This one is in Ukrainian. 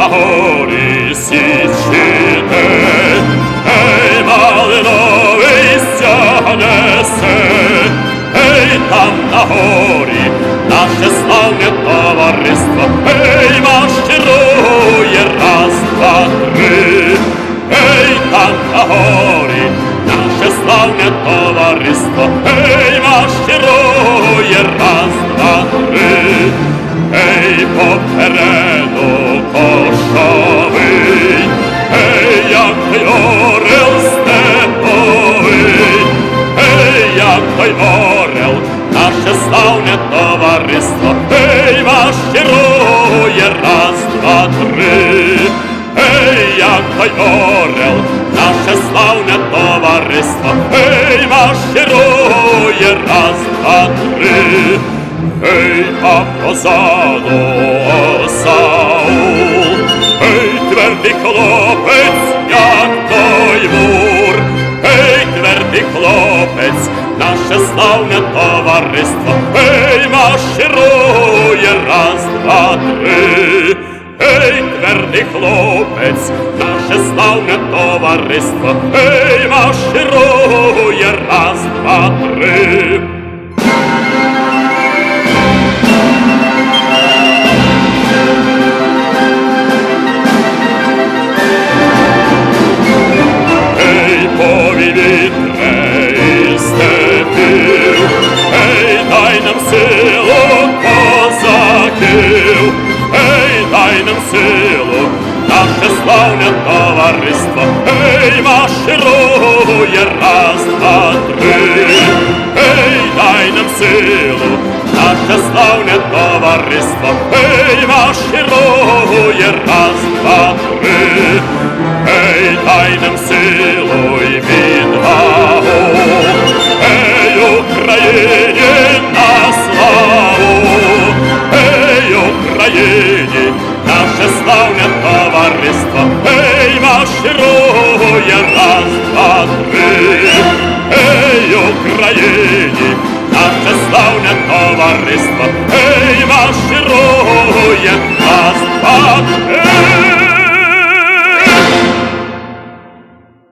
на горі січити, ей, малиновий ся несе, ей, там на горі, наше славне товариство, ей, марширує раз, два, три, ей, там на горі, наше славне товариство, ей, марширує товариство, ей, марширує, раз, два, три, ей, як той орел, наше славне товариство, ей, марширує, раз, два, три, ей, а позаду Саул, ей, твердий хлопець, як той мур, ей, твердий хлопець, наше славне товариство, ей, марширує, раз, два, три, ей, твердий хлопець, наше славне товариство, ей, марширує, раз, два, три. Силу, наше славне товариство, ей, марширує, раз, два, три, ей, дай нам силу, наше славне товариство, ей, марширує, раз, два, три. Ей, дай нам силу й відвагу, ей, Україні на славу, Україні, наше славне товариство, ей, марширує, раз, два, три, ей, Україні, наше славне товариство, ей, марширує, раз, два, три.